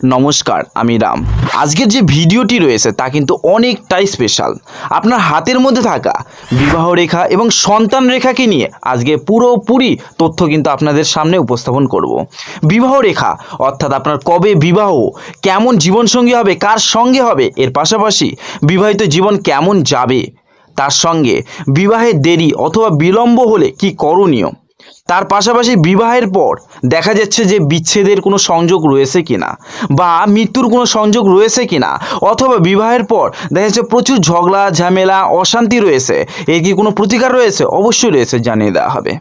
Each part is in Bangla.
নমস্কার, আমি রাম। আজকের যে ভিডিওটি রয়েছে তা কিন্তু অনেকটাই স্পেশাল আপনার হাতের মধ্যে থাকা বিবাহ রেখা এবং সন্তান রেখাকে নিয়ে আজকে পুরোপুরি তথ্য কিন্তু আপনাদের সামনে উপস্থাপন করব। বিবাহ রেখা, অর্থাৎ আপনার কবে বিবাহ, কেমন জীবনসঙ্গী হবে, কার সঙ্গে হবে, এর পাশাপাশি বিবাহিত জীবন কেমন যাবে, তার সঙ্গে বিবাহের দেরি অথবা বিলম্ব হলে কি করণীয় তার পাশাপাশি বিবাহের পর দেখা যাচ্ছে যে বিচ্ছেদের কোনো সংযোগ রয়েছে কিনা বা মৃত্যুর কোনো সংযোগ রয়েছে কিনা অথবা বিবাহের পর দেখা যাচ্ছে প্রচুর ঝগড়া, ঝামেলা, অশান্তি রয়েছে। এর কি কোনো প্রতিকার রয়েছে? অবশ্যই রয়েছে, জানিয়ে দেওয়া হবে।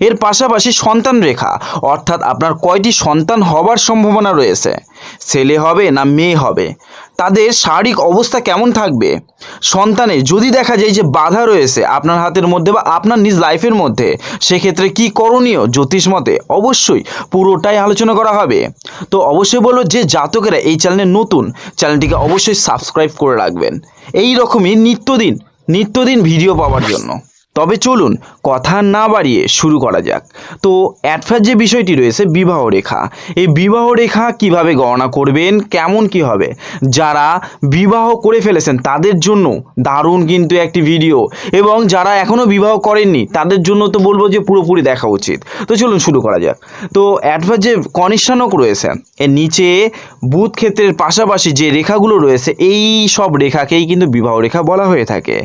এর পাশাপাশি সন্তান রেখা, অর্থাৎ আপনার কয়টি সন্তান হবার সম্ভাবনা রয়েছে? ছেলে হবে না মেয়ে হবে? তাদের শারীরিক অবস্থা কেমন থাকবে? সন্তানে যদি দেখা যায় যে বাধা রয়েছে আপনার হাতের মধ্যে বা আপনার নিজ লাইফের মধ্যে, সেক্ষেত্রে কি করণীয়? জ্যোতিষ মতে অবশ্যই পুরোটাই আলোচনা করা হবে। তো অবশ্যই বলব যে জাতকেরা এই চ্যানেলে নতুন চ্যানেলটিকে অবশ্যই সাবস্ক্রাইব করে রাখবেন। এই রকমই নিত্যদিন নিত্যদিন ভিডিও পাওয়ার জন্য। তবে চলুন কথা না বাড়িয়ে শুরু করা যাক। তো অ্যাটফার যে বিষয়টি রয়েছে বিবাহ রেখা। এই বিবাহ রেখা কীভাবে গণনা করবেন? কেমন কি হবে? যারা বিবাহ করে ফেলেছেন, তাদের জন্য দারুণ কিন্তু একটি ভিডিও এবং যারা এখনও বিবাহ করেননি, তাদের জন্য তো বলব যে পুরোপুরি দেখা উচিত। তো চলুন শুরু করা যাক। তো অ্যাডভার যে কনিষ্ঠানক রয়েছে এর নিচে বুধ ক্ষেত্রের পাশাপাশি যে রেখাগুলো রয়েছে, এই সব রেখাকেই কিন্তু বিবাহ রেখা বলা হয়ে থাকে।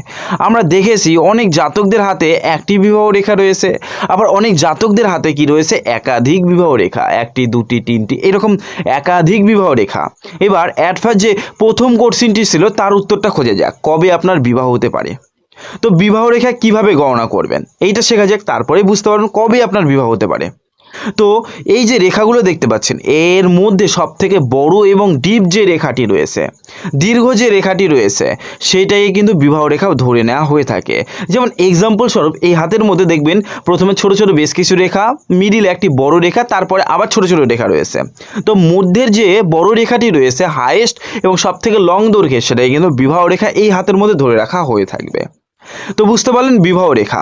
আমরা দেখেছি অনেক জাতকদের হাতে একটি বিবাহ রেখা রয়েছে। আবার অনেক জাতকদের হাতে কি রয়েছে? একাধিক বিবাহ রেখা। একটি, দুটি, তিনটি, এরকম একাধিক বিবাহ রেখা। এবার অ্যাডভার যে প্রথম কোশ্চিনটি ছিল, তার উত্তরটা খোঁজা যাক। কবে আপনার বিবাহ হতে পারে? তো বিবাহ রেখা কীভাবে গণনা করবেন? এইটা শেখা যাক তারপরে বুঝতে পারবেন কবে আপনার বিবাহ হতে পারে। তো এই যে রেখাগুলো দেখতে পাচ্ছেন, এর মধ্যে সব থেকে বড় এবং ডিপ যে রেখাটি রয়েছে, দীর্ঘ যে রেখাটি রয়েছে সেটাই কিন্তু বিবাহ রেখাও ধরে নেওয়া হয়ে থাকে। যেমন এক্সাম্পল স্বরূপ, এই হাতের মধ্যে দেখবেন, প্রথমে ছোট ছোট বেশ কিছু রেখা মিডিলে একটি বড় রেখা, তারপরে আবার ছোট ছোট রেখা রয়েছে। তো মধ্যের যে বড় রেখাটি রয়েছে হায়েস্ট এবং সব থেকে লং দৈর্ঘ্যে সেটাই কিন্তু বিবাহ রেখা এই হাতের মধ্যে ধরে রাখা হয়ে থাকবে। তো বুঝতে পারলেন বিবাহ রেখা।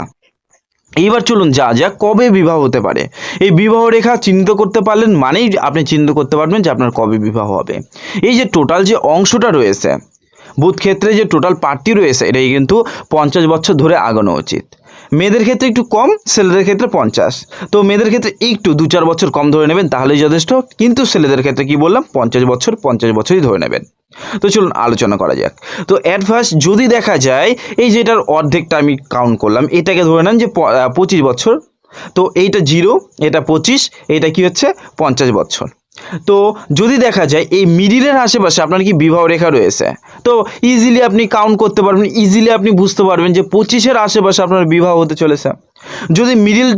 এইবার চলুন যা যা কবে বিবাহ হতে পারে? এই বিবাহ রেখা চিহ্নিত করতে পারলেন মানেই আপনি চিহ্নিত করতে পারবেন যে আপনার কবে বিবাহ হবে। এই যে টোটাল যে অংশটা রয়েছে, বুধ ক্ষেত্রে যে টোটাল পার্টি রয়েছে, এটাই কিন্তু পঞ্চাশ বছর ধরে আগানো উচিত। মেয়েদের ক্ষেত্রে একটু কম, ছেলেদের ক্ষেত্রে পঞ্চাশ। তো মেয়েদের ক্ষেত্রে একটু দু চার বছর কম ধরে নেবেন তাহলেই যথেষ্ট। কিন্তু ছেলেদের ক্ষেত্রে কি বললাম? পঞ্চাশ বছর, পঞ্চাশ বছরই ধরে নেবেন। তো চলুন আলোচনা করা যাক। তো ফার্স্ট যদি দেখা যায়, এই যেটার অর্ধেকটা আমি কাউন্ট করলাম, এটাকে ধরে নেন যে পঁচিশ বছর। তো এইটা জিরো এটা পঁচিশ এটা কি হচ্ছে? পঞ্চাশ বছর। তো যদি দেখা যায়, এই মিডিলের আশেপাশে আপনার কি বিবাহ রেখা রয়েছে? তো ইজিলি আপনি কাউন্ট করতে পারবেন ইজিলি আপনি বুঝতে পারবেন যে পঁচিশের আশেপাশে আপনার বিবাহ হতে চলেছে। যদি মিডিল,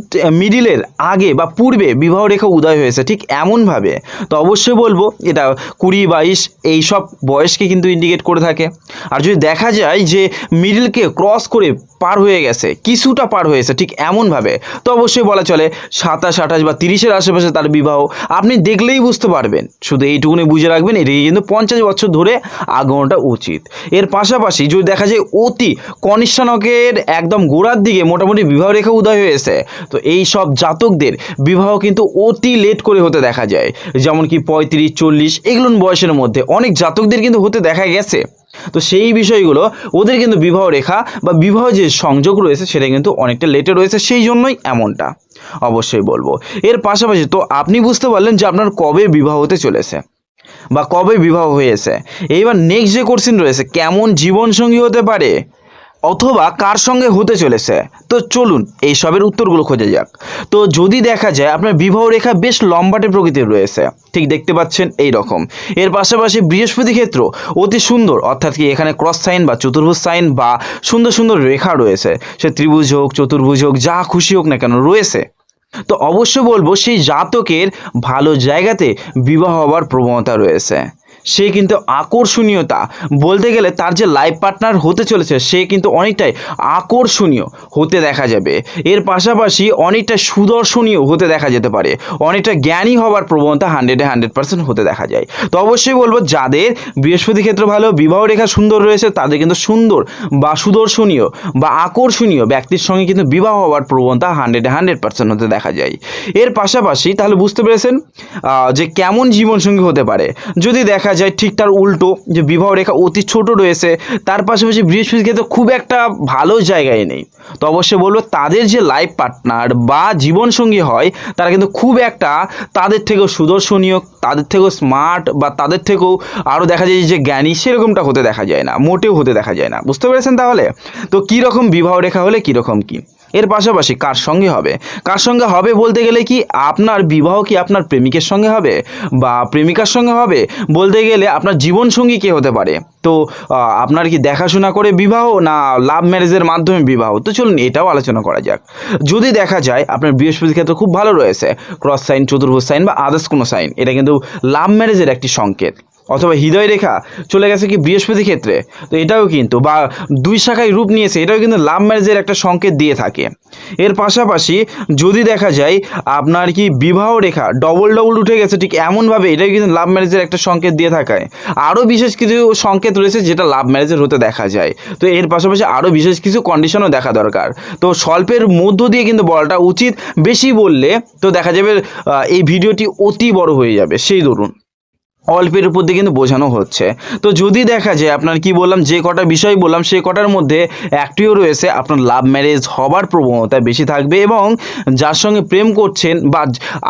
মিডিলের আগে বা পূর্বে বিবাহ রেখা উদয় হয়েছে ঠিক এমনভাবে, তো অবশ্যই বলব এটা কুড়ি, বাইশ এই সব বয়সকে কিন্তু ইন্ডিকেট করে থাকে। আর যদি দেখা যায় যে মিডিলকে ক্রস করে পার হয়ে গেছে, কিছুটা পার হয়েছে ঠিক এমনভাবে, তো অবশ্যই বলা চলে সাতাশ, আঠাশ বা তিরিশের আশেপাশে তার বিবাহ। আপনি দেখলেই বুঝতে পারবেন, শুধু এইটুকুনি বুঝে রাখবেন, এটাকে কিন্তু পঞ্চাশ বছর ধরে আগমনটা উচিত। এর পাশাপাশি যদি দেখা যায় অতি কনিষ্ঠানকের একদম গোড়ার দিকে মোটামুটি বিবাহ রেখা উদয় হয়েছে তো এই সব জাতকদের বিবাহ কিন্তু অতি লেট করে হতে দেখা যায়। যেমন কি পঁয়ত্রিশ, চল্লিশ, এগুলো বয়সের মধ্যে অনেক জাতকদের কিন্তু হতে দেখা গেছে। তো সেই বিষয়গুলো ওদের কিন্তু বিবাহ রেখা বা বিবাহ যে সংযোগ রয়েছে সেটা কিন্তু অনেকটা লেটে রয়েছে, সেই জন্যই এমনটা। অবশ্যই বলব। এর পাশাপাশি তো আপনি বুঝতে পারলেন যে আপনার কবে বিবাহ হতে চলেছে বা কবে বিবাহ হয়েছে। এইবার নেক্সট যে কোশ্চিন রয়েছে, কেমন জীবনসঙ্গী হতে পারে? অথবা কার সঙ্গে হতে চলেছে? তো চলুন, এই সবের উত্তরগুলো খোঁজা যাক। তো যদি দেখা যায়, আপনার বিবাহ রেখা বেশ লম্বাটে প্রকৃতির রয়েছে। ঠিক দেখতে পাচ্ছেন এই রকম। এর পাশাপাশি বৃহস্পতি ক্ষেত্র অতি সুন্দর, অর্থাৎ কি এখানে ক্রস সাইন বা চতুর্ভুজ সাইন বা সুন্দর সুন্দর রেখা রয়েছে। সে ত্রিভুজ হোক, চতুর্ভুজ হোক, যা খুশি হোক না কেন, রয়েছে। তো অবশ্য বলব, সেই জাতকের ভালো জায়গাতে বিবাহ হওয়ার প্রবণতা রয়েছে। সে কিন্তু আকর্ষণীয়তা। বলতে গেলে তার যে লাইফ পার্টনার হতে চলেছে, সে কিন্তু অনেকটাই আকর্ষণীয় হতে দেখা যাবে। এর পাশাপাশি অনেকটা সুদর্শনীয় হতে দেখা যেতে পারে। অনেকটা জ্ঞানী হওয়ার প্রবণতা হান্ড্রেডে হান্ড্রেড পার্সেন্ট হতে দেখা যায়। তো অবশ্যই বলব, যাদের বৃহস্পতি ক্ষেত্র ভালো, বিবাহ রেখা সুন্দর রয়েছে, তাদের কিন্তু সুন্দর বা সুদর্শনীয় বা আকর্ষণীয় ব্যক্তির সঙ্গে কিন্তু বিবাহ হওয়ার প্রবণতা হান্ড্রেডে হান্ড্রেড পার্সেন্ট হতে দেখা যায়। এর পাশাপাশি তাহলে বুঝতে পেরেছেন যে কেমন জীবনসঙ্গী হতে পারে। যদি দেখা যায় ঠিক তার উল্টো, যে বিবাহ রেখা অতি ছোট রয়েছে, তার পাশাপাশি বৃহস্পতি ক্ষেত্রে খুব একটা ভালো জায়গায় নেই। তো অবশ্যই বলব, তাদের যে লাইফ পার্টনার বা জীবনসঙ্গী হয়, তারা কিন্তু খুব একটা তাদের থেকেও সুদর্শনীয়, তাদের থেকেও স্মার্ট বা তাদের থেকেও আরও দেখা যায় যে জ্ঞানী, সেরকমটা হতে দেখা যায় না, মোটেও হতে দেখা যায় না। বুঝতে পেরেছেন তাহলে? তো কীরকম বিবাহ রেখা হলে কীরকম কী? এর পাশাপাশি কার সঙ্গে হবে? কার সঙ্গে হবে বলতে গেলে কি আপনার বিবাহ কি আপনার প্রেমিকের সঙ্গে হবে? বা প্রেমিকার সঙ্গে হবে বলতে গেলে আপনার জীবনসঙ্গী কে হতে পারে? তো আপনার কি দেখাশোনা করে বিবাহ না লাভ ম্যারেজের মাধ্যমে বিবাহ? তো চলুন এটাও আলোচনা করা যাক। যদি দেখা যায় আপনার বৃহস্পতি ক্ষেত্রে খুব ভালো রয়েছে ক্রস সাইন চতুর্ভুজ সাইন বা আদার্স কোনো সাইন এটা কিন্তু লাভ ম্যারেজের একটি সংকেত। অথবা হৃদয় রেখা চলে গেছে কি বৃহস্পতি ক্ষেত্রে। তো এটাও কিন্তু বা দুই শাখায় রূপ নিয়েছে, এটাও কিন্তু লাভ ম্যারেজের একটা সংকেত দিয়ে থাকে। এর পাশাপাশি যদি দেখা যায়, আপনার কি বিবাহ রেখা ডবল ডবল উঠে গেছে ঠিক এমনভাবে, এটাও কিন্তু লাভ ম্যারেজের একটা সংকেত দিয়ে থাকায়। আরও বিশেষ কিছু সংকেত রয়েছে যেটা লাভ ম্যারেজের হতে দেখা যায়। তো এর পাশাপাশি আরও বিশেষ কিছু কন্ডিশনও দেখা দরকার। তো স্বল্পের মধ্য দিয়ে কিন্তু বলাটা উচিত। বেশি বললে তো দেখা যাবে এই ভিডিওটি অতি বড় হয়ে যাবে। সেই ধরুন। অল্পের উপর দিয়ে কিন্তু বোঝানো হচ্ছে। তো যদি দেখা যায়, আপনার কি বললাম, যে কটা বিষয় বললাম, সে কটার মধ্যে একটিও রয়েছে, আপনার লাভ ম্যারেজ হবার প্রবণতা বেশি থাকবে এবং যার সঙ্গে প্রেম করছেন বা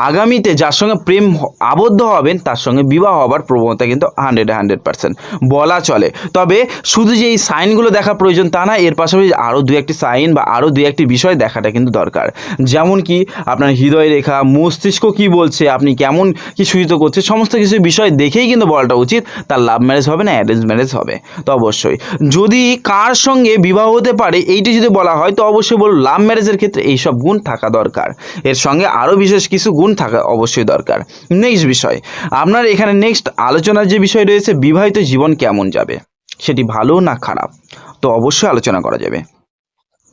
আগামীতে যার সঙ্গে প্রেম আবদ্ধ হবেন, তার সঙ্গে বিবাহ হবার প্রবণতা কিন্তু হান্ড্রেড হান্ড্রেড পার্সেন্ট বলা চলে। তবে শুধু যে এই সাইনগুলো দেখা প্রয়োজন তা না, এর পাশাপাশি আরও দু একটি সাইন বা আরও দু একটি বিষয় দেখাটা কিন্তু দরকার। যেমন কি, আপনার হৃদয় রেখা, মস্তিষ্ক কি বলছে, আপনি কেমন কি সূচিত করছে, সমস্ত কিছু বিষয় দেখেই কিন্তু বলাটা উচিত, তার লাভ ম্যারেজ হবে না অ্যারেঞ্জ ম্যারেজ হবে। তো অবশ্যই, যদি কার সঙ্গে বিবাহ হতে পারে, এইটি যদি বলা হয়, তো অবশ্যই বলব লাভ ম্যারেজের ক্ষেত্রে এইসব গুণ থাকা দরকার। এর সঙ্গে আরও বিশেষ কিছু গুণ থাকা অবশ্যই দরকার। নেক্সট বিষয়, আপনার এখানে নেক্সট আলোচনার যে বিষয় রয়েছে, বিবাহিত জীবন কেমন যাবে? সেটি ভালো না খারাপ? তো অবশ্যই আলোচনা করা যাবে।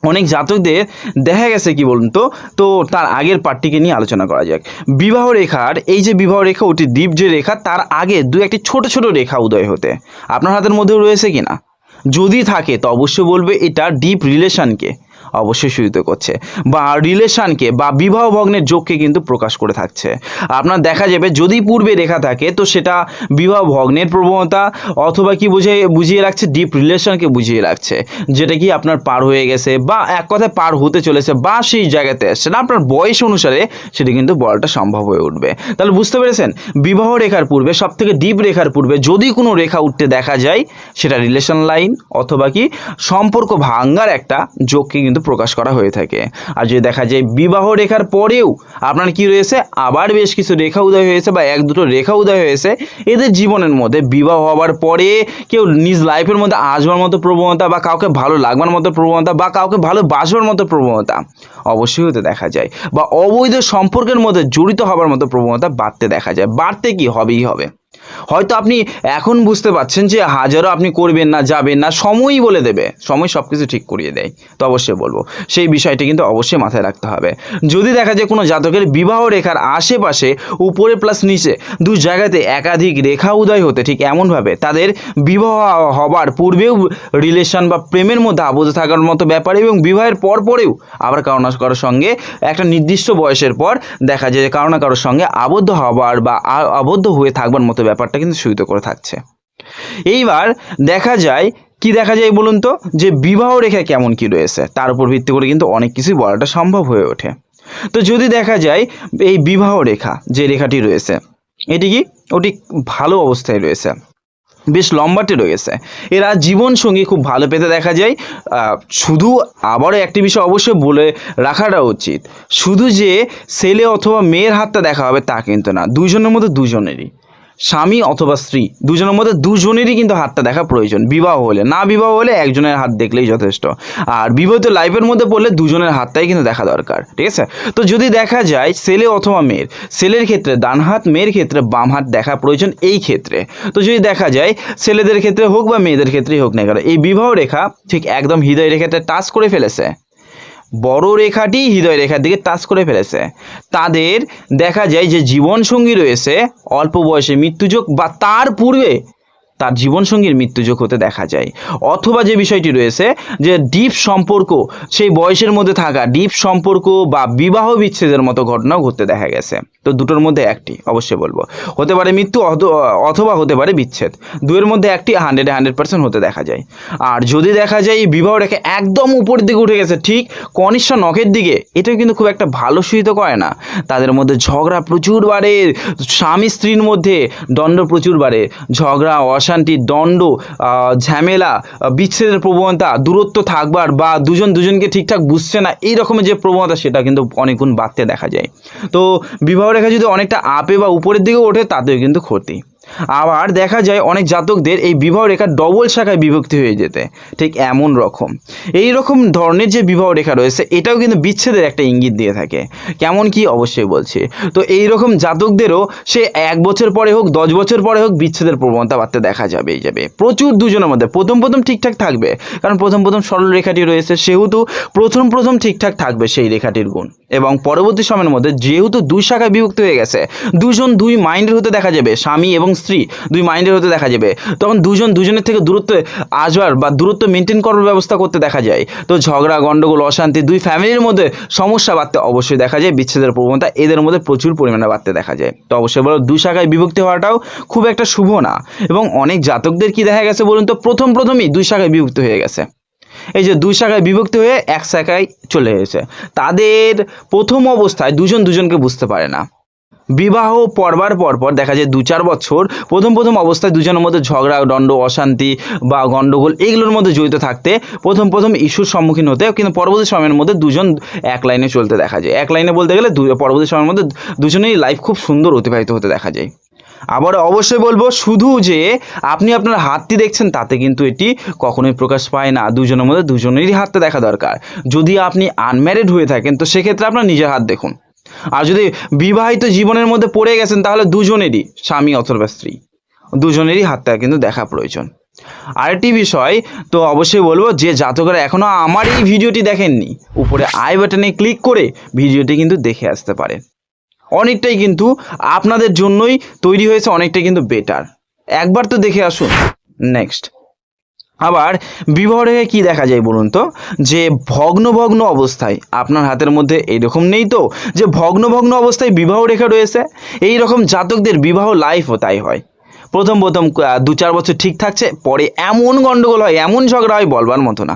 অনেক জাতকদের দেখা গেছে কি বলুন তো? তো তার আগের পার্টটিকে নিয়ে আলোচনা করা যাক। বিবাহ রেখার, এই যে বিবাহ রেখা ওটি দ্বীপ যে রেখা, তার আগে দু একটি ছোট ছোট রেখা উদয় হতে। আপনার হাতের মধ্যেও রয়েছে কিনা? যদি থাকে, তো অবশ্যই বলবে এটা ডিপ রিলেশনকে অবশ্যই সূচিত করছে। বা রিলেশনকে বা বিবাহ ভগ্নের যোগকে কিন্তু প্রকাশ করে থাকছে। আপনার দেখা যাবে যদি পূর্বে রেখা থাকে, তো সেটা বিবাহ ভগ্নের প্রবণতা অথবা কি বুঝে, বুঝিয়ে রাখছে? ডিপ রিলেশনকে বুঝিয়ে রাখছে। যেটা কি আপনার পার হয়ে গেছে বা এক কথায় পার হতে চলেছে বা সেই জায়গাতে আসছে না, আপনার বয়স অনুসারে সেটি কিন্তু বলাটা সম্ভব হয়ে উঠবে। তাহলে বুঝতে পেরেছেন? বিবাহ রেখার পূর্বে সব থেকে ডিপ রেখার পূর্বে যদি কোনো রেখা উঠতে দেখা যায়, সেটা রিলেশন লাইন অথবা কি সম্পর্ক ভাঙ্গার একটা যোগকে কিন্তু প্রকাশ করা হয়ে থাকে। আর যদি দেখা যায় বিবাহ রেখার পরেও আপনার কি রয়েছে? আবার বেশ কিছু রেখা উদয় হয়েছে বা এক দুটো রেখা উদয় হয়েছে। এদের জীবনের মধ্যে বিবাহ হওয়ার পরে কেউ নিজ লাইফের মধ্যে আসবার মতো প্রবণতা বা কাউকে ভালো লাগবার মতো প্রবণতা বা কাউকে ভালো ভালোবাসবার মতো প্রবণতা অবশ্যই হতে দেখা যায় বা অবৈধ সম্পর্কের মধ্যে জড়িত হবার মতো প্রবণতা বাড়তে দেখা যায়। বাড়তে কি? হবেই হবে। হয়তো আপনি এখন বুঝতে পারছেন যে হাজারও আপনি করবেন না, যাবেন না, সময়ই বলে দেবে। সময় সব কিছু ঠিক করিয়ে দেয়। তো অবশ্যই বলব, সেই বিষয়টি কিন্তু অবশ্যই মাথায় রাখতে হবে। যদি দেখা যায় কোনো জাতকের বিবাহ রেখার আশেপাশে, উপরে প্লাস নিচে, দু জায়গাতে একাধিক রেখা উদয় হতে ঠিক এমনভাবে তাদের বিবাহ হবার পূর্বেও রিলেশন বা প্রেমের মধ্যে আবদ্ধ থাকার মতো ব্যাপার এবং বিবাহের পর পরেও আবার কারও না কারোর সঙ্গে একটা নির্দিষ্ট বয়সের পর দেখা যায় কারও না কারোর সঙ্গে আবদ্ধ হবার বা আবদ্ধ হয়ে থাকবার মতো ব্যাপারটা কিন্তু সূচিত করে থাকছে। এইবার দেখা যায়, কি দেখা যায় বলুন তো? যে বিবাহ রেখা কেমন কি রয়েছে? তার উপর ভিত্তি করে কিন্তু অনেক কিছুই বলাটা সম্ভব হয়ে ওঠে। তো যদি দেখা যায়, এই বিবাহ রেখা যে রেখাটি রয়েছে, এটি কি? ওটি ভালো অবস্থায় রয়েছে। বেশ লম্বাটে রয়েছে। এরা জীবন সঙ্গী খুব ভালো পেতে দেখা যায়। শুধু আবারও একটি বিষয় অবশ্যই বলে রাখাটা উচিত। শুধু যে ছেলে অথবা মেয়ের হাতটা দেখা হবে তা কিন্তু না। দুজনের মধ্যে দুজনেরই স্বামী অথবা স্ত্রী, দুজনের মধ্যে দুজনেরই কিন্তু হাতটা দেখা প্রয়োজন। বিবাহ হলে, না বিবাহ হলে একজনের হাত দেখলেই যথেষ্ট। আর বিবাহিত লাইফের মধ্যে পড়লে দুজনের হাতটাই কিন্তু দেখা দরকার, ঠিক আছে? তো যদি দেখা যায় ছেলে অথবা মেয়ের, ছেলের ক্ষেত্রে ডান হাত, মেয়ের ক্ষেত্রে বাম হাত দেখা প্রয়োজন এই ক্ষেত্রে। তো যদি দেখা যায় ছেলেদের ক্ষেত্রে হোক বা মেয়েদের ক্ষেত্রেই হোক না কেন, এই বিবাহ রেখা ঠিক একদম হৃদয় রেখাটা টাচ করে ফেলেছে। বড় রেখাটি হৃদয় রেখার দিকে তাস করে ফেলেছে। তাদের দেখা যায় যে জীবন সঙ্গী রয়েছে, অল্প বয়সে মৃত্যুযোগ বা তার পূর্বে তার জীবনসঙ্গীর মৃত্যুযোগ হতে দেখা যায়। অথবা যে বিষয়টি রয়েছে যে ডিপ সম্পর্ক, সেই বয়সের মধ্যে থাকা ডিপ সম্পর্ক বা বিবাহ বিচ্ছেদের মতো ঘটনাও ঘটতে দেখা গেছে। তো দুটোর মধ্যে একটি, অবশ্যই বলব। হতে পারে মৃত্যু অথ- অথবা হতে পারে বিচ্ছেদ। দুয়ের মধ্যে একটি হান্ড্রেডে হান্ড্রেড পার্সেন্ট হতে দেখা যায়। আর যদি দেখা যায় বিবাহ রেখে একদম উপরের দিকে উঠে গেছে, ঠিক কনিষ্ঠা নখের দিকে, এটাও কিন্তু খুব একটা ভালো সুহিত করে না। তাদের মধ্যে ঝগড়া প্রচুর বাড়ে স্বামী স্ত্রীর মধ্যে দণ্ড প্রচুর বাড়ে, ঝগড়া অশান্তি, দণ্ড ঝামেলা বিচ্ছেদের প্রবণতা, দূরত্ব থাকবার বা দুজন দুজনকে ঠিকঠাক বুঝছে না, এই রকমের যে প্রবণতা সেটা কিন্তু অনেক গুণ বাড়তে দেখা যায়। তো বিবাহ রেখা যদি অনেকটা আপে বা উপরের দিকে ওঠে, তাতেও কিন্তু ক্ষতি। আবার দেখা যায় অনেক জাতকদের এই বিবাহ রেখা ডবল শাখায় বিভক্তি হয়ে যেতে, ঠিক এমন রকম। এই রকম ধরনের যে বিবাহ রেখা রয়েছে, এটাও কিন্তু বিচ্ছেদের একটা ইঙ্গিত দিয়ে থাকে। কেমন কি অবশ্যই বলছি। তো এই রকম জাতকদেরও সে এক বছর পরে হোক, দশ বছর পরে হোক, বিচ্ছেদের প্রবণতা বাড়তে দেখা যাবেই যাবে। প্রচুর দুজনের মধ্যে, প্রথম প্রথম ঠিকঠাক থাকবে, কারণ প্রথম প্রথম সরল রেখাটি রয়েছে, সেহেতু প্রথম প্রথম ঠিকঠাক থাকবে সেই রেখাটির গুণ। এবং পরবর্তী সময়ের মধ্যে যেহেতু দুই শাখায় বিভক্ত হয়ে গেছে, দুজন দুই মাইন্ডের হতে দেখা যাবে, স্বামী এবং স্ত্রী দুই মাইন্ডের হতে দেখা যাবে। তখন দুজন দুজনের থেকে দূরত্ব আসবার বা দূরত্ব মেনটেন করার ব্যবস্থা করতে দেখা যায়। তো ঝগড়া গণ্ডগোল অশান্তি দুই ফ্যামিলির মধ্যে সমস্যা বাড়তে অবশ্যই দেখা যায়, বিচ্ছেদের প্রবণতা এদের মধ্যে প্রচুর পরিমাণে বাড়তে দেখা যায়। তো অবশ্যই বলো, দুই শাখায় বিভক্তি হওয়াটাও খুব একটা শুভ না। এবং অনেক জাতকদের কি দেখা গেছে বলুন তো? প্রথম প্রথমই দুই শাখায় বিভক্ত হয়ে গেছে। এই যে দুই শাখায় বিভক্ত হয়ে এক শাখায় চলে গেছে তাদের প্রথম অবস্থায় দুজন দুজনকে বুঝতে পারে না। বিবাহ পরবার পর পর দেখা যায় দু চার বছর প্রথম প্রথম অবস্থায় দুজনের মধ্যে ঝগড়া, দণ্ড, অশান্তি বা গণ্ডগোল এইগুলোর মধ্যে জড়িত থাকতে প্রথম প্রথম ইস্যুর সম্মুখীন হতে কিন্তু পরবর্তী সময়ের মধ্যে দুজন এক লাইনে চলতে দেখা যায়। এক লাইনে বলতে গেলে পরবর্তী সময়ের মধ্যে দুজনেই লাইফ খুব সুন্দর অতিবাহিত হতে দেখা যায়। আবার অবশ্যই বলব, শুধু যে আপনি আপনার হাতটি দেখছেন তাতে কিন্তু এটি কখনোই প্রকাশ পায় না। দুজনের মধ্যে দুজনেরই হাতটা দেখা দরকার। যদি আপনি আনম্যারিড হয়ে থাকেন, তো সেক্ষেত্রে আপনার নিজের হাত দেখুন। আর যদি বিবাহিত জীবনের মধ্যে পড়ে গেছেন, তাহলে দুজনেরই, স্বামী অথবা স্ত্রী, দুজনেরই হাতটা কিন্তু দেখা প্রয়োজন। আরেকটি বিষয়, তো অবশ্যই বলব যে জাতকরা এখনও আমার এই ভিডিওটি দেখেননি, উপরে আই বাটনে ক্লিক করে ভিডিওটি কিন্তু দেখে আসতে পারেন। অনেকটাই কিন্তু আপনাদের জন্যই তৈরি হয়েছে, অনেকটাই কিন্তু বেটার একবার তো দেখে আসুন। নেক্সট আবার রেখে কী দেখা যায় বলুন তো? যে ভগ্ন ভগ্ন অবস্থায়, আপনার হাতের মধ্যে এরকম নেই তো? যে ভগ্ন ভগ্ন অবস্থায় বিবাহ রেখা রয়েছে? এই রকম জাতকদের বিবাহ লাইফও তাই হয়। প্রথম প্রথম দু চার বছর ঠিক থাকছে, পরে এমন গন্ডগোল হয়, এমন ঝগড়া হয় বলবার মতো না।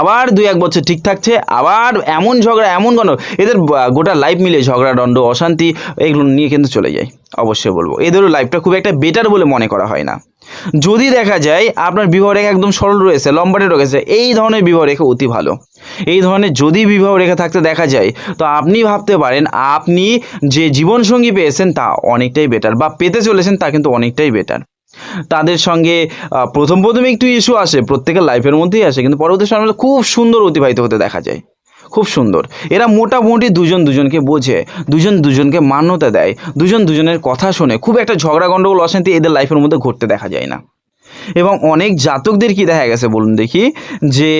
আবার দুই এক বছর ঠিক থাকছে, আবার এমন ঝগড়া, এমন গণ্ড এদের গোটা লাইফ মিলে ঝগড়া, দণ্ড, অশান্তি, এগুলো নিয়ে কিন্তু চলে যায়, অবশ্যই বলব। এদেরও লাইফটা খুব একটা বেটার বলে মনে করা হয় না। যদি দেখা যায়, আপনার বিবাহ রেখা একদম সরল রয়েছে, লম্বাটে রয়েছে, এই ধরনের বিবাহ রেখা অতি ভালো। এই ধরনের যদি বিবাহ রেখা থাকতে দেখা যায়, তো আপনি ভাবতে পারেন, আপনি যে জীবনসঙ্গী পেয়েছেন তা অনেকটাই বেটার বা পেতে চলেছেন তা কিন্তু অনেকটাই বেটার তাদের সঙ্গে প্রথম প্রথমে একটু ইস্যু আসে, প্রত্যেকের লাইফের মধ্যেই আসে, কিন্তু পরবর্তী সময় খুব সুন্দর অতিবাহিত হতে দেখা যায়। খুব সুন্দর। এরা মোটামুটি দুজন দুজনকে বোঝে, দুজন দুজনকে মান্যতা দেয়, দুজন দুজনের কথা শোনে। খুব একটা ঝগড়া গণ্ডগোল অশান্তি এদের লাইফের মধ্যে ঘটতে দেখা যায় না। এবং অনেক জাতকদের কি দেখা গেছে বলুন দেখি, যে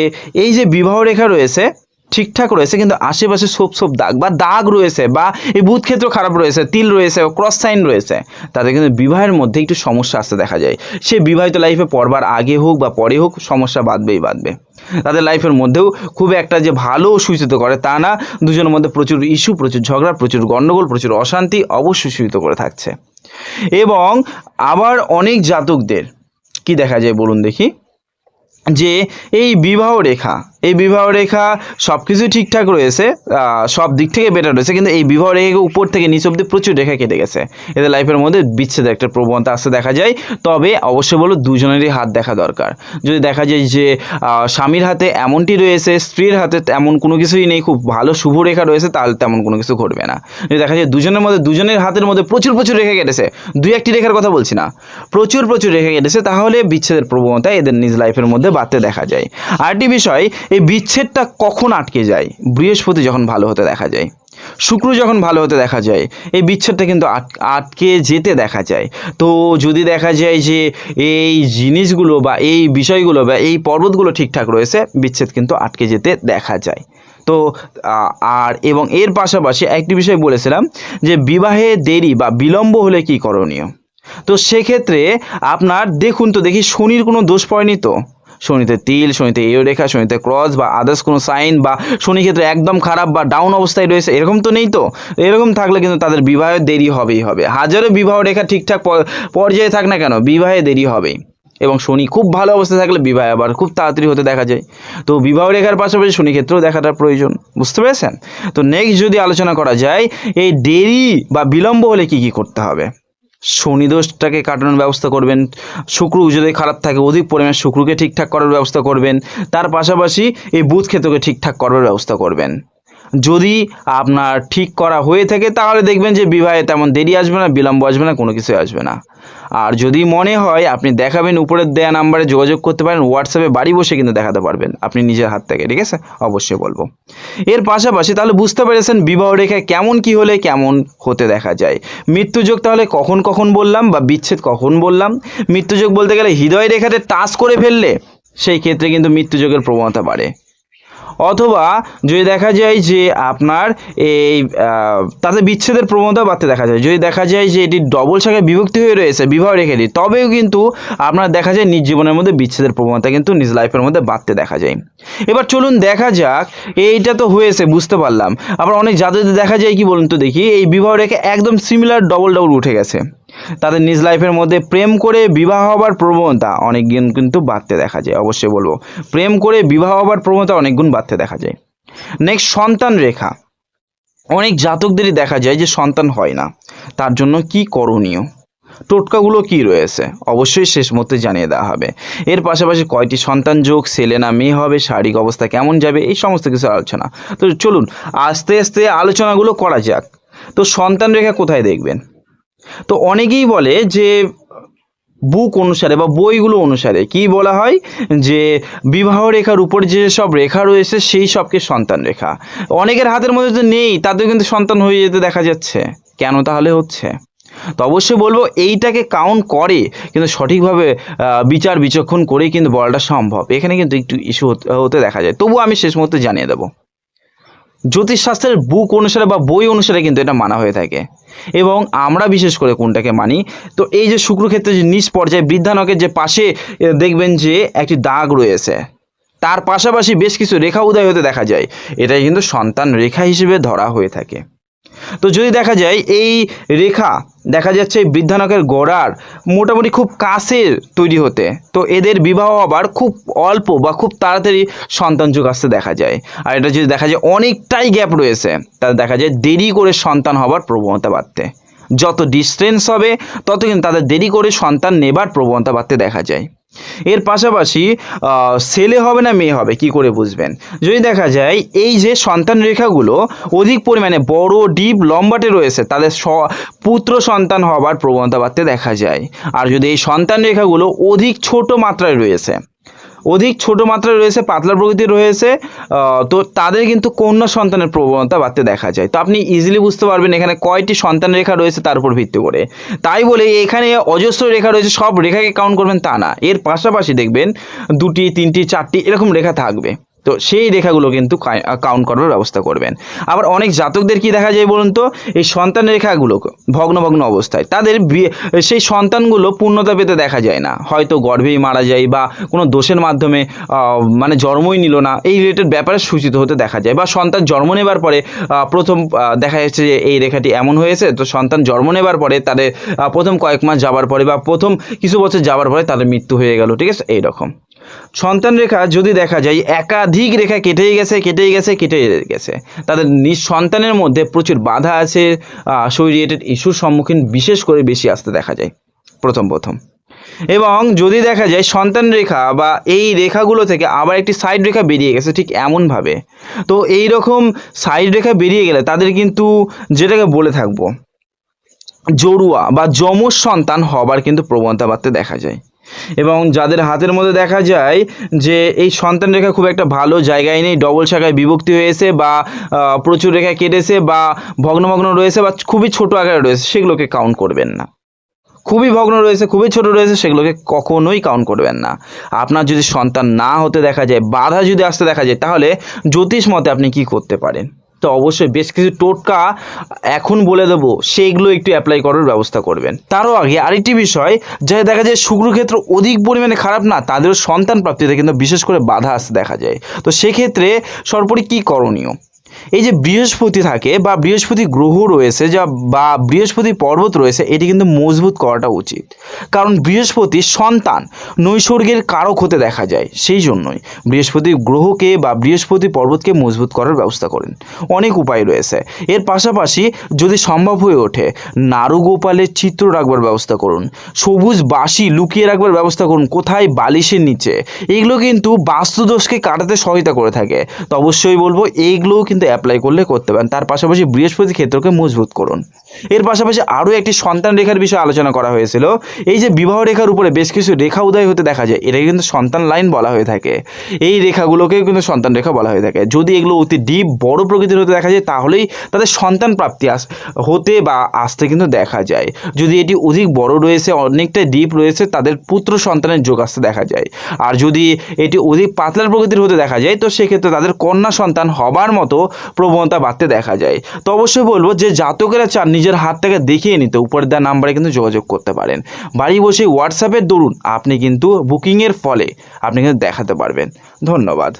এই যে বিবাহ রেখা রয়েছে ঠিকঠাক রয়েছে, কিন্তু আশেপাশে সোপ সোপ দাগ বা দাগ রয়েছে বা এই বুধ ক্ষেত্র খারাপ রয়েছে, তিল রয়েছে ক্রস সাইন রয়েছে তাদের কিন্তু বিবাহের মধ্যে একটু সমস্যা আসতে দেখা যায়। সে বিবাহিত লাইফে পড়বার আগে হোক বা পরে হোক সমস্যা বাঁধবেই বাঁধবে। তাদের লাইফের মধ্যেও খুব একটা যে ভালো সূচিত করে তা না, দুজনের মধ্যে প্রচুর ইস্যু প্রচুর ঝগড়া, প্রচুর গণ্ডগোল প্রচুর অশান্তি অবশ্যই সূচিত করে থাকছে। এবং আবার অনেক জাতকদের, কি দেখা যায় বলুন দেখি? যে এই বিবাহ রেখা, এই বিবাহ রেখা সব কিছু ঠিকঠাক রয়েছে সব দিক থেকে বেটার রয়েছে, কিন্তু এই বিবাহ রেখা উপর থেকে নিচ অব্দি প্রচুর রেখা কেটে গেছে। এদের লাইফের মধ্যে বিচ্ছেদের একটা প্রবণতা আসতে দেখা যায়। তবে অবশ্যই বলো দুজনেরই হাত দেখা দরকার। যদি দেখা যায় যে স্বামীর হাতে এমনটি রয়েছে, স্ত্রীর হাতে এমন কোনো কিছুই নেই, খুব ভালো শুভ রেখা রয়েছে, তাহলে তেমন কোনো কিছু ঘটবে না। যদি দেখা যায় দুজনের মধ্যে, দুজনের হাতের মধ্যে প্রচুর প্রচুর রেখা কেটেছে, দুই একটি রেখার কথা বলছি না, প্রচুর প্রচুর রেখা কেটেছে, তাহলে বিচ্ছেদের প্রবণতা এদের নিজ লাইফের মধ্যে বাড়তে দেখা যায়। আরেকটি বিষয়, এই বিচ্ছেদটা কখন আটকে যায়? বৃহস্পতি যখন ভালো হতে দেখা যায়, শুক্র যখন ভালো হতে দেখা যায়, এই বিচ্ছেদটা কিন্তু আট- আটকে যেতে দেখা যায়। তো যদি দেখা যায় যে এই জিনিসগুলো বা এই বিষয়গুলো বা এই পর্বতগুলো ঠিকঠাক রয়েছে, বিচ্ছেদ কিন্তু আটকে যেতে দেখা যায়। তো আর এবং এর পাশাপাশি একটি বিষয় বলেছিলাম যে বিবাহে দেরি বা বিলম্ব হলে কি করণীয়? তো সেক্ষেত্রে আপনার, দেখুন তো দেখি শনির কোনো দোষ পড়েনি তো? শনিতে তিল, শনিতে এও রেখা, শনিতে ক্রস বা আদার্স কোনো সাইন বা শনি ক্ষেত্রে একদম খারাপ বা ডাউন অবস্থায় রয়েছে, এরকম তো নেই তো? এরকম থাকলে কিন্তু তাদের বিবাহে দেরি হবেই হবে। হাজারো বিবাহ রেখা ঠিকঠাক পর্যায়ে থাক না কেন, বিবাহে দেরি হবেই। এবং শনি খুব ভালো অবস্থায় থাকলে বিবাহ আবার খুব তাড়াতাড়ি হতে দেখা যায়। তো বিবাহ রেখার পাশাপাশি শনি ক্ষেত্রেও দেখাটা প্রয়োজন, বুঝতে পেরেছেন? তো নেক্সট যদি আলোচনা করা যায়, এই দেরি বা বিলম্ব হলে কি কি করতে হবে? শনি দোষটাকে কাটানোর ব্যবস্থা করবেন, শুক্র যদি খারাপ থাকে, অধিক পরিমাণে শুক্রকে ঠিকঠাক করার ব্যবস্থা করবেন, তার পাশাপাশি এই বুধ ক্ষেত্রকে ঠিকঠাক করার ব্যবস্থা করবেন। যদি আপনার ঠিক করা হয়ে থাকে, তাহলে দেখবেন যে বিবাহে তেমন দেরি আসবে না, বিলম্ব আসবে না, কোনো কিছু আসবে না। আর যদি মনে হয়, আপনি দেখাবেন উপরের দেয়া নাম্বারে যোগাযোগ করতে পারেন হোয়াটসঅ্যাপে বাড়ি বসে কিন্তু দেখাতে পারবেন, আপনি নিজের হাত থেকে, ঠিক আছে? অবশ্যই বলব। এর পাশাপাশি তাহলে বুঝতে পেরেছেন বিবাহ রেখা কেমন কি হলে কেমন হতে দেখা যায়। মৃত্যুযোগ তাহলে কখন কখন বললাম বা বিচ্ছেদ কখন বললাম? মৃত্যুযোগ বলতে গেলে হৃদয় রেখাতে টাচ করে ফেললে, সেই ক্ষেত্রে কিন্তু মৃত্যুযোগের প্রবণতা বাড়ে। অথবা যদি দেখা যায় যে আপনার এই তাতে বিচ্ছেদের প্রবণতা বাড়তে দেখা যায়। যদি দেখা যায় যে এটি ডবল শাখায় বিভক্তি হয়ে রয়েছে, বিবাহ রেখেটি তবেও কিন্তু আপনার দেখা যায় নিজ জীবনের মধ্যে বিচ্ছেদের প্রবণতা কিন্তু নিজ লাইফের মধ্যে বাড়তে দেখা যায়। এবার চলুন দেখা যাক, এইটা তো হয়েছে, বুঝতে পারলাম। আবার অনেক যাদের দেখা যায় কি বলুন তো দেখি, এই বিবাহ রেখে একদম সিমিলার ডবল ডবল উঠে গেছে। তাদের নিজ লাইফের মধ্যে প্রেম করে বিবাহ হবার প্রবণতা অনেক গুণ কিন্তু বাড়তে দেখা যায়, অবশ্যই বলব। প্রেম করে বিবাহ হবার প্রবণতা অনেক গুণ বাড়তে দেখা যায়। নেক্সট সন্তান রেখা। অনেক জাতকদেরই দেখা যায় যে সন্তান হয় না। তার জন্য কি করণীয়? টোটকাগুলো কি রয়েছে? অবশ্যই শেষ মধ্যে জানিয়ে দেওয়া হবে। এর পাশাপাশি কয়টি সন্তান যোগ, ছেলে না মেয়ে হবে, শারীরিক অবস্থা কেমন যাবে, এই সমস্ত কিছু আলোচনা। তো চলুন, আস্তে আস্তে আলোচনাগুলো করা যাক। তো সন্তান রেখা কোথায় দেখবেন? তো অনেকেই বলে যে বুক অনুসারে বা বইগুলো অনুসারে কি বলা হয়? যে বিবাহ রেখার উপর যে সব রেখা রয়েছে সেই সবকে সন্তান রেখা। অনেকের হাতের মধ্যে তো নেই তাদের কিন্তু সন্তান হয়ে যেতে দেখা যাচ্ছে। কেন তাহলে হচ্ছে? তো অবশ্যই বলব এইটাকে কাউন্ট করে কিন্তু সঠিকভাবে বিচার বিচক্ষণ করেই কিন্তু বলাটা সম্ভব। এখানে কিন্তু একটু ইস্যু হতে দেখা যায়। তবুও আমি শেষ মুহূর্তে জানিয়ে দেবো। জ্যোতিষশাস্ত্রের বুক অনুসারে বা বই অনুসারে কিন্তু এটা মানা হয়ে থাকে। এবং আমরা বিশেষ করে কোনটাকে মানি? তো এই যে শুক্রক্ষেত্রে যে নিচ পর্যায়ে বৃদ্ধানকের যে পাশে দেখবেন যে একটি দাগ রয়েছে। তার পাশাপাশি বেশ কিছু রেখা উদয় হতে দেখা যায়। এটাই কিন্তু সন্তান রেখা হিসেবে ধরা হয়ে থাকে। তো যদি দেখা যায়, এই রেখা দেখা যাচ্ছে বৃদ্ধানকের গোড়ার মোটামুটি খুব কাছের তৈরি হতে। তো এদের বিবাহ হবার খুব অল্প বা খুব তাড়াতাড়ি সন্তান যুগ আসতে দেখা যায়। আর এটা যদি দেখা যায় অনেকটাই গ্যাপ রয়েছে, তাহলে দেখা যায় দেরি করে সন্তান হবার প্রবণতা বাড়তে। যত ডিস্টেন্স হবে, তত কিন্তু তাদের দেরি করে সন্তান নেবার প্রবণতা বাড়তে দেখা যায়। এর পাশাপাশি ছেলে হবে না মেয়ে হবে? কি করে বুঝবেন? যদি দেখা যায়, এই যে সন্তান রেখাগুলো অধিক পরিমাণে বড়, ডিপ, লম্বাটে রয়েছে, তাদের পুত্র সন্তান হবার প্রবণতা বাড়তে দেখা যায়। আর যদি এই সন্তান রেখাগুলো অধিক ছোট মাত্রায় রয়েছে অধিক ছোট মাত্রায় রয়েছে, পাতলা প্রকৃতির রয়েছে তো তাদের কিন্তু কন্যা সন্তানের প্রবণতা বাড়তে দেখা যায়। তো আপনি ইজিলি বুঝতে পারবেন এখানে কয়টি সন্তান রেখা রয়েছে তার উপর ভিত্তি করে। তাই বলে এখানে অজস্র রেখা রয়েছে, সব রেখাকে কাউন্ট করবেন তা না। এর পাশাপাশি দেখবেন দুটি, তিনটি, চারটি এরকম রেখা থাকবে। তো সেই রেখাগুলো কিন্তু কাউন্ট করার ব্যবস্থা করবেন। আবার অনেক জাতকদের কি দেখা যায় বলুন তো, এই সন্তান রেখাগুলো ভগ্ন ভগ্ন অবস্থায়, তাদের সেই সন্তানগুলো পূর্ণতা পেতে দেখা যায় না। হয়তো গর্ভেই মারা যায় বা কোনো দোষের মাধ্যমে মানে জন্মই নিল না, এই রিলেটেড ব্যাপারে সূচিত হতে দেখা যায়। বা সন্তান জন্ম নেবার পরে প্রথম দেখা যাচ্ছে যে এই রেখাটি এমন হয়েছে, তো সন্তান জন্ম নেবার পরে তাদের প্রথম কয়েক মাস যাবার পরে বা প্রথম কিছু বছর যাবার পরে তাদের মৃত্যু হয়ে গেল, ঠিক আছে? এইরকম। সন্তান রেখা যদি দেখা যায়, একাধিক রেখা কেটেই গেছে কেটেই গেছে কেটেই গেছে। তাদের নিজ সন্তানের মধ্যে প্রচুর বাধা আছে শরীর রিলেটেড ইস্যুর সম্মুখীন বিশেষ করে বেশি আসতে দেখা যায়, প্রথম প্রথম। এবং যদি দেখা যায়, সন্তান রেখা বা এই রেখাগুলো থেকে আবার একটি সাইড রেখা বেরিয়ে গেছে, ঠিক এমনভাবে। তো এই রকম সাইড রেখা বেরিয়ে গেলে তাদের কিন্তু যেটাকে বলে থাকব, জড়ুয়া বা যমজ সন্তান হবার কিন্তু প্রবণতা বাড়তে দেখা যায়। এবং যাদের হাতের মধ্যে দেখা যায় যে এই সন্তান রেখা খুব একটা ভালো জায়গায় নেই ডবল শাখায় বিভক্তি হয়েছে বা প্রচুর রেখা কেটেছে বা ভগ্নভগ্ন রয়েছে বা খুবই ছোট আকারে রয়েছে, সেগুলোকে কাউন্ট করবেন না। খুবই ভগ্ন রয়েছে, খুবই ছোট রয়েছে, সেগুলোকে কখনোই কাউন্ট করবেন না। আপনার যদি সন্তান না হতে দেখা যায়, বাধা যদি আসতে দেখা যায়, তাহলে জ্যোতিষ মতে আপনি কি করতে পারেন? তো অবশ্যই বেশ কিছু টোটকা এখন বলে দেবো সেইগুলো একটু অ্যাপ্লাই করার ব্যবস্থা করবেন। তারও আগে আরেকটি বিষয় যে দেখা যায় শুক্র ক্ষেত্র অধিক পরিমাণে খারাপ না, তাদেরও সন্তান প্রাপ্তিতে কিন্তু বিশেষ করে বাধা আসতে দেখা যায়। তো সেক্ষেত্রে সর্বোপরি কী করণীয়? এই যে বৃহস্পতি থাকে বা বৃহস্পতি গ্রহ রয়েছে যা বা বৃহস্পতি পর্বত রয়েছে, এটি কিন্তু মজবুত করাটা উচিত। কারণ বৃহস্পতি সন্তান, নৈসর্গের কারক হতে দেখা যায়, সেই জন্যই বৃহস্পতি গ্রহকে বা বৃহস্পতি পর্বতকে মজবুত করার ব্যবস্থা করেন। অনেক উপায় রয়েছে। এর পাশাপাশি যদি সম্ভব হয়ে ওঠে, নারুগোপালের চিত্র রাখবার ব্যবস্থা করুন, সবুজ বাঁশি লুকিয়ে রাখবার ব্যবস্থা করুন, কোথায় বালিশের নিচে, এগুলো কিন্তু বাস্তুদোষকে কাটাতে সহায়তা করে থাকে। তো অবশ্যই বলব এইগুলোও কিন্তু অ্যাপ্লাই করলে করতে পারেন। তার পাশাপাশি বৃহস্পতি ক্ষেত্রকে মজবুত করুন। এর পাশাপাশি আরও একটি সন্তান রেখার বিষয়ে আলোচনা করা হয়েছিল। এই যে বিবাহ রেখার উপরে বেশ কিছু রেখা উদয় হতে দেখা যায়, এটাকে কিন্তু সন্তান লাইন বলা হয়ে থাকে। এই রেখাগুলোকেও কিন্তু সন্তান রেখা বলা হয়ে থাকে। যদি এগুলো অতি ডিপ বড় প্রকৃতির হতে দেখা যায়, তাহলেই তাদের সন্তান প্রাপ্তি আস হতে বা আসতে কিন্তু দেখা যায়। যদি এটি অধিক বড় রয়েছে, অনেকটা ডিপ রয়েছে, তাদের পুত্র সন্তানের যোগ আসতে দেখা যায়। আর যদি এটি অধিক পাতলার প্রকৃতির হতে দেখা যায়, তো সেক্ষেত্রে তাদের কন্যা সন্তান হবার মতো প্রবণতা বাড়তে দেখা যায়। তো অবশ্যই বলব যে জাতকেরা চান নিজের হাত থেকে দেখিয়ে নিতে উপরে দেওয়া নাম্বারে কিন্তু যোগাযোগ করতে পারেন। বাড়ি বসে হোয়াটসঅ্যাপের দরুন আপনি কিন্তু বুকিংয়ের ফলে আপনি কিন্তু দেখাতে পারবেন। ধন্যবাদ।